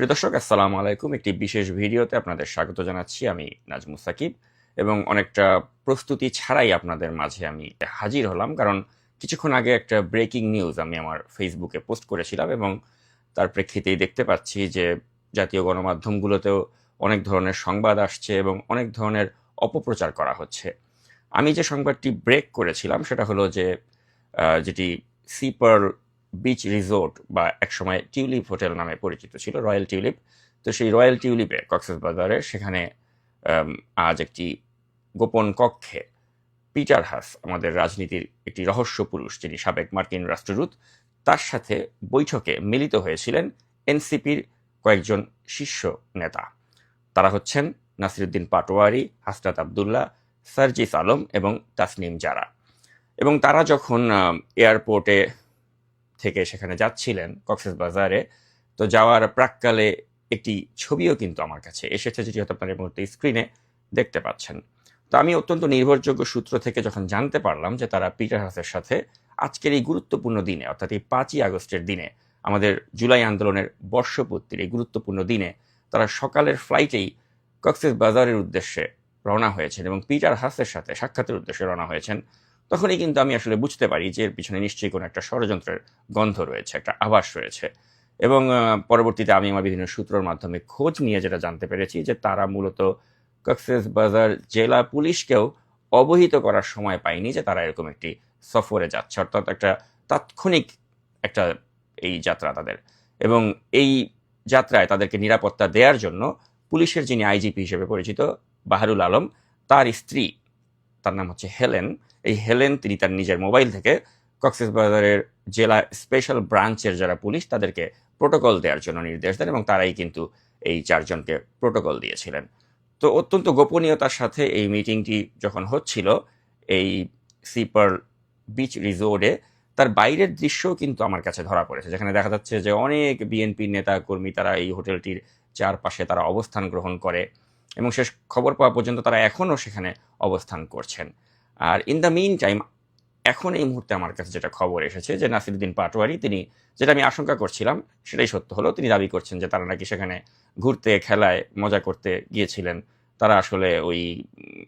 প্রিয় দর্শক, আসসালামু আলাইকুম। একটি বিশেষ ভিডিওতে আপনাদের স্বাগত জানাচ্ছি আমি নাজমু সাকিব এবং অনেকটা প্রস্তুতি ছাড়াই আপনাদের মাঝে আমি হাজির হলাম কারণ কিছুক্ষণ আগে একটা ব্রেকিং নিউজ আমি আমার ফেসবুকে পোস্ট করেছিলাম এবং তার প্রেক্ষিতেই দেখতে পাচ্ছি যে জাতীয় গণমাধ্যমগুলোতেও অনেক ধরনের সংবাদ আসছে এবং অনেক ধরনের অপপ্রচার করা হচ্ছে। আমি যে সংবাদটি ব্রেক করেছিলাম সেটা হলো যে যেটি সিপার বিচ রিসোর্ট বা একসময় টিউলিপ হোটেল নামে পরিচিত ছিল রয়্যাল টিউলিপ তো সেই রয়্যাল টিউলিপে কক্সবাজারে সেখানে আজ একটি গোপন কক্ষে পিটার হাস আমাদের রাজনীতির একটি রহস্য পুরুষ, যিনি সাবেক মার্কিন রাষ্ট্রদূত, তার সাথে বৈঠকে মিলিত হয়েছিলেন এনসিপির কয়েকজন শীর্ষ নেতা। তারা হচ্ছেন নাসিরুদ্দিন পাটোয়ারি, হাসনাত আবদুল্লাহ, সার্জিস আলম এবং তাসনিম জারা। এবং তারা যখন এয়ারপোর্টে থেকে সেখানে যাচ্ছিলেন কক্সবাজারে তো যাওয়ার প্রাককালে একটি ছবিও কিন্তু আমার কাছে এসেছে, যেটি হয়তো আপনার এই মুহূর্তে স্ক্রিনে দেখতে পাচ্ছেন। তো আমি অত্যন্ত নির্ভরযোগ্য সূত্র থেকে যখন জানতে পারলাম যে তারা পিটার হাসের সাথে আজকের এই গুরুত্বপূর্ণ দিনে, অর্থাৎ এই পাঁচই আগস্টের দিনে, আমাদের জুলাই আন্দোলনের বর্ষপূর্তির এই গুরুত্বপূর্ণ দিনে, তারা সকালের ফ্লাইটেই কক্সেস বাজারের উদ্দেশ্যে রওনা হয়েছেন এবং পিটার হাসের সাথে সাক্ষাতের উদ্দেশ্যে রওনা হয়েছেন। তখনই কিন্তু আমি আসলে বুঝতে পারি যে এর পিছনে নিশ্চয়ই কোনো একটা ষড়যন্ত্রের গন্ধ রয়েছে, একটা আভাস রয়েছে। এবং পরবর্তীতে আমি আমার বিভিন্ন সূত্রের মাধ্যমে খোঁজ নিয়ে যেটা জানতে পেরেছি যে তারা মূলত কক্সেস বাজার জেলা পুলিশকেও অবহিত করার সময় পায়নি যে তারা এরকম একটি সফরে যাচ্ছে। অর্থাৎ একটা তাৎক্ষণিক একটা এই যাত্রা তাদের। এবং এই যাত্রায় তাদেরকে নিরাপত্তা দেওয়ার জন্য পুলিশের যিনি আইজিপি হিসেবে পরিচিত, বাহারুল আলম, তার স্ত্রী, তার নাম হচ্ছে হেলেন এই হেলেন, তিনি তার নিজের মোবাইল থেকে কক্সবাজারের জেলা স্পেশাল ব্রাঞ্চের যারা পুলিশ, তাদেরকে প্রোটোকল দেওয়ার জন্য নির্দেশ দেন এবং তারাই কিন্তু এই চারজনকে প্রোটোকল দিয়েছিলেন। তো অত্যন্ত গোপনীয়তার সাথে এই মিটিংটি যখন হচ্ছিল, এই সিপার বিচ রিসোর্টে তার বাইরের দৃশ্যও কিন্তু আমার কাছে ধরা পড়েছে। যেখানে দেখা যাচ্ছে যে অনেক বিএনপি নেতা, কর্মী তারা এই হোটেলটির চারপাশে তারা অবস্থান গ্রহণ করে এবং শেষ খবর পাওয়া পর্যন্ত তারা এখনও সেখানে অবস্থান করছেন। আর ইন দ্য মিন টাইম এখন এই মুহূর্তে আমার কাছে যেটা খবর এসেছে যে নাসিরুদ্দিন পাটোয়ারি, তিনি যেটা আমি আশঙ্কা করছিলাম, সেটাই সত্য হলো। তিনি দাবি করছেন যে তারা নাকি সেখানে ঘুরতে, খেলায় মজা করতে গিয়েছিলেন। তারা আসলে ওই,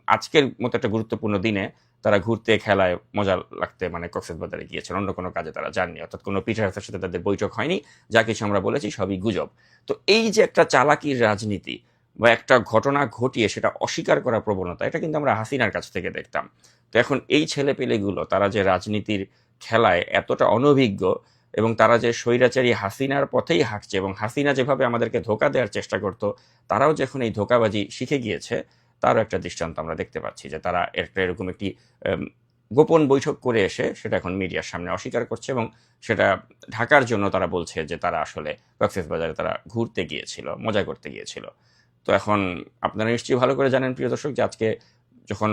আজকের মতো একটা গুরুত্বপূর্ণ দিনে তারা ঘুরতে, খেলায় মজা লাগতে মানে কক্সবাজারে গিয়েছেন। অন্য কোনো কাজে তারা যাননি। অর্থাৎ কোনো পিটার হাসের সাথে তাদের বৈঠক হয়নি। যা কিছু আমরা বলেছি সবই গুজব। তো এই যে একটা চালাকির রাজনীতি বা একটা ঘটনা ঘটিয়ে সেটা অস্বীকার করার প্রবণতা, এটা কিন্তু আমরা হাসিনার কাছ থেকে দেখতাম। তো এখন এই ছেলেপেলেগুলো, তারা যে রাজনীতির খেলায় এতটা অনভিজ্ঞ এবং তারা যে স্বৈরাচারী হাসিনার পথেই হাঁটছে এবং হাসিনা যেভাবে আমাদেরকে ধোকা দেওয়ার চেষ্টা করতো, তারাও যখন এই ধোকাবাজি শিখে গিয়েছে, তারও একটা দৃষ্টান্ত আমরা দেখতে পাচ্ছি যে তারা একটা এরকম একটি গোপন বৈঠক করে এসে সেটা এখন মিডিয়ার সামনে অস্বীকার করছে এবং সেটা ঢাকার জন্য তারা বলছে যে তারা আসলে কক্সেস বাজারে তারা ঘুরতে গিয়েছিল, মজা করতে গিয়েছিল। তো এখন আপনারা নিশ্চয়ই ভালো করে জানেন, প্রিয় দর্শক, যে আজকে যখন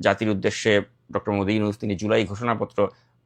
জাতির উদ্দেশ্যে ডক্টর মোদী ইউনুস তিনি জুলাই ঘোষণাপত্র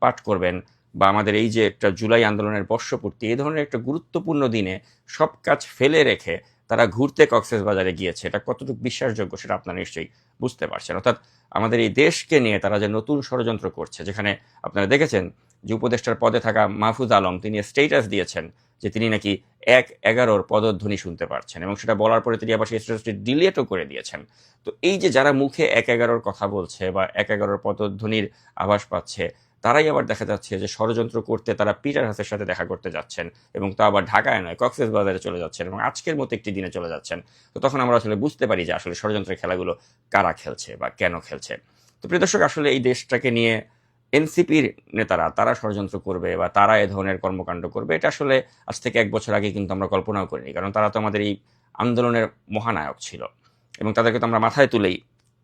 পাঠ করবেন বা আমাদের এই যে একটা জুলাই আন্দোলনের বর্ষপূর্তি, এই ধরনের একটা গুরুত্বপূর্ণ দিনে সব কাজ ফেলে রেখে তারা ঘুরতে কক্সেস বাজারে গিয়েছে, এটা কতটুকু বিশ্বাসযোগ্য সেটা আপনারা নিশ্চয়ই বুঝতে পারছেন। অর্থাৎ আমাদের এই দেশকে নিয়ে তারা যে নতুন ষড়যন্ত্র করছে, যেখানে আপনারা দেখেছেন যে উপদেষ্টার পদে থাকা মাহফুজ আলম, তিনি স্টেটাস দিয়েছেন যে তিনি নাকি এক এগারোর পদধ্বনি শুনতে পারছেন এবং সেটা বলার পরে তিনি আবার সেই স্টেটাসটি ডিলিটও করে দিয়েছেন। তো এই যে যারা মুখে এক এগারোর কথা বলছে বা এক এগারোর পদধ্বনির আভাস পাচ্ছে, তারাই আবার দেখা যাচ্ছে যে ষড়যন্ত্র করতে তারা পিটার হাসের সাথে দেখা করতে যাচ্ছেন এবং তা আবার ঢাকায় নয়, কক্সেস বাজারে চলে যাচ্ছেন এবং আজকের মতো একটি দিনে চলে যাচ্ছেন। তো তখন আমরা আসলে বুঝতে পারি যে আসলে ষড়যন্ত্রের খেলাগুলো কারা খেলছে বা কেন খেলছে। তো প্রিয় দর্শক, আসলে এই দেশটাকে নিয়ে এনসিপির নেতারা, তারা ষড়যন্ত্র করবে বা তারা এ ধরনের কর্মকাণ্ড করবে, এটা আসলে আজ থেকে এক বছর আগে কিন্তু আমরা কল্পনাও করিনি। কারণ তারা তো আমাদের এই আন্দোলনের মহানায়ক ছিল এবং তাদেরকে তো আমরা মাথায় তুলেই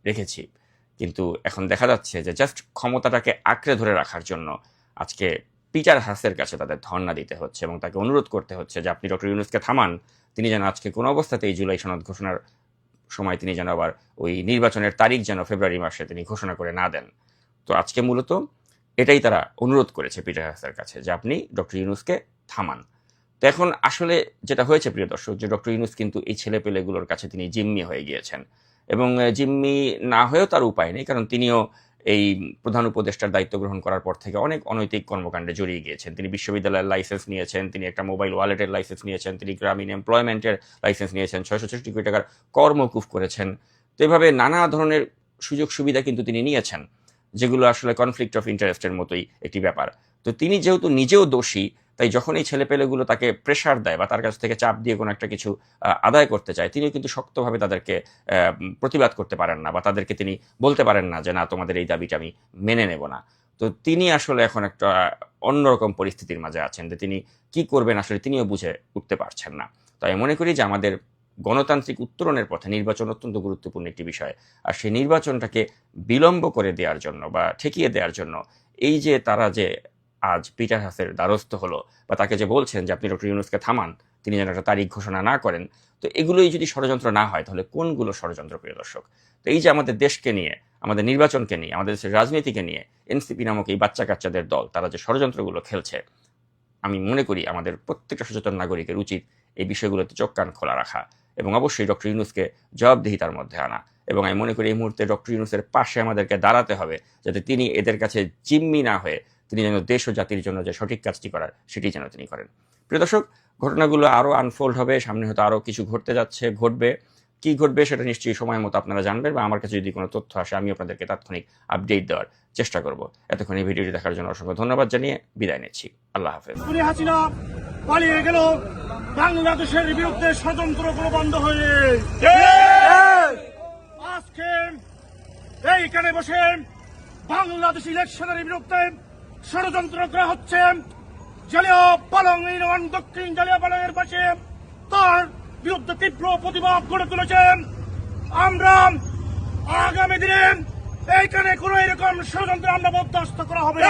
রেখেছি। কিন্তু এখন দেখা যাচ্ছে যে জাস্ট ক্ষমতাটাকে আঁকড়ে ধরে রাখার জন্য আজকে পিটার হাসের কাছে তাদের ধর্ণা দিতে হচ্ছে এবং তাকে অনুরোধ করতে হচ্ছে যে আপনি ডক্টর ইউনুসকে থামান, তিনি যেন আজকে কোনো অবস্থাতে এই জুলাই সনদ ঘোষণার সময় তিনি যেন আবার ওই নির্বাচনের তারিখ যেন ফেব্রুয়ারি মাসে তিনি ঘোষণা করে না দেন। তো আজকে মূলত এটাই তারা অনুরোধ করেছে পিটার হাসের কাছে যে আপনি ডক্টর ইউনুসকে থামান। তো এখন আসলে যেটা হয়েছে প্রিয় দর্শক, যে ডক্টর ইউনুস কিন্তু এই ছেলেপেলেগুলোর কাছে তিনি জিম্মি হয়ে গিয়েছেন। এবং জিম্মি না হয়েও তার উপায় নেই, কারণ তিনিও এই প্রধান উপদেষ্টার দায়িত্ব গ্রহণ করার পর থেকে অনেক অনৈতিক কর্মকাণ্ডে জড়িয়ে গিয়েছেন। তিনি বিশ্ববিদ্যালয়ের লাইসেন্স নিয়েছেন, তিনি একটা মোবাইল ওয়ালেটের লাইসেন্স নিয়েছেন, তিনি গ্রামীণ এমপ্লয়মেন্টের লাইসেন্স নিয়েছেন, ছয়শো ছেষট্টি কোটি টাকার কর মকুফ করেছেন। তো এভাবে নানা ধরনের সুযোগ সুবিধা কিন্তু তিনি নিয়েছেন। যেগুলো আসলে কনফ্লিক্ট অফ ইন্টারেস্টের মতোই একটি ব্যাপার। তো তিনি যেহেতু নিজেও দোষী, তাই যখন এই ছেলেপেলেগুলো তাকে প্রেশার দেয় বা তার কাছ থেকে চাপ দিয়ে কোনো একটা কিছু আদায় করতে চায়, তিনিও কিন্তু শক্তভাবে তাদেরকে প্রতিবাদ করতে পারেন না বা তাদেরকে তিনি বলতে পারেন না যে, না, তোমাদের এই দাবিটা আমি মেনে নেব না। তো তিনি আসলে এখন একটা অন্যরকম পরিস্থিতির মাঝে আছেন যে, তিনি কি করবেন আসলে তিনিও বুঝে উঠতে পারছেন না। তাই মনে করি যে, আমাদের গণতান্ত্রিক উত্তরণের পথে নির্বাচন অত্যন্ত গুরুত্বপূর্ণ একটি বিষয়। আর সেই নির্বাচনটাকে বিলম্ব করে দেওয়ার জন্য বা ঠেকিয়ে দেওয়ার জন্য এই যে তারা যে আজ পিটার হাসের দ্বারস্থ হলো বা তাকে যে বলছেন যে আপনি ডক্টর ইউনুসকে থামান, তিনি যেন একটা তারিখ ঘোষণা না করেন, তো এগুলোই যদি ষড়যন্ত্র না হয় তাহলে কোনগুলো ষড়যন্ত্র প্রিয় দর্শক? তো এই যে আমাদের দেশকে নিয়ে, আমাদের নির্বাচনকে নিয়ে, আমাদের দেশের রাজনীতিকে নিয়ে এনসিপি নামক এই বাচ্চা কাচ্চাদের দল, তারা যে ষড়যন্ত্রগুলো খেলছে, আমি মনে করি আমাদের প্রত্যেকটা সচেতন নাগরিকের উচিত এই বিষয়গুলোতে চোখ কান খোলা রাখা। এবং অবশ্যই ডক্টর ইউনুসকে জবাবদিহিতার মধ্যে আনা। এবং আমি মনে করি এই মুহূর্তে ডক্টর ইউনুসের পাশে আমাদেরকে দাঁড়াতে হবে, যাতে তিনি এদের কাছে জিম্মি না হয়ে তিনি যেন দেশ ও জাতির জন্য যে সঠিক কাজটি করার সেটি যেন তিনি করেন। প্রিয় দর্শক, ঘটনাগুলো আরও আনফোল্ড হবে, সামনে হয়তো আরও কিছু ঘটতে যাচ্ছে, ঘটবে। কি ঘটবে সেটা নিশ্চয়ই সময় মতো আপনারা জানবেন বা আমার কাছে যদি কোনো তথ্য আসে আমি আপনাদেরকে তাৎক্ষণিক আপডেট দেওয়ার চেষ্টা করব। এতক্ষণ এই ভিডিওটি দেখার জন্য অসংখ্য ধন্যবাদ জানিয়ে বিদায় নিচ্ছি। আল্লাহ হাফেজ। পালিয়ে গেল। বাংলাদেশের বিরুদ্ধে ষড়যন্ত্র কোনো বন্ধ হয়ে আজকে এইখানে বসে বাংলাদেশ ইলেকশনের বিরুদ্ধে ষড়যন্ত্র করা হচ্ছে জালিয়া পালং ইউনিয়ন দক্ষিণ জালিয়া পালংয়ের পাশে তার বিরুদ্ধে তীব্র প্রতিবাদ গড়ে তুলেছেন আমরা আগামী দিনে এইখানে কোনো এরকম ষড়যন্ত্র আমরা বরদাস্ত করা হবে।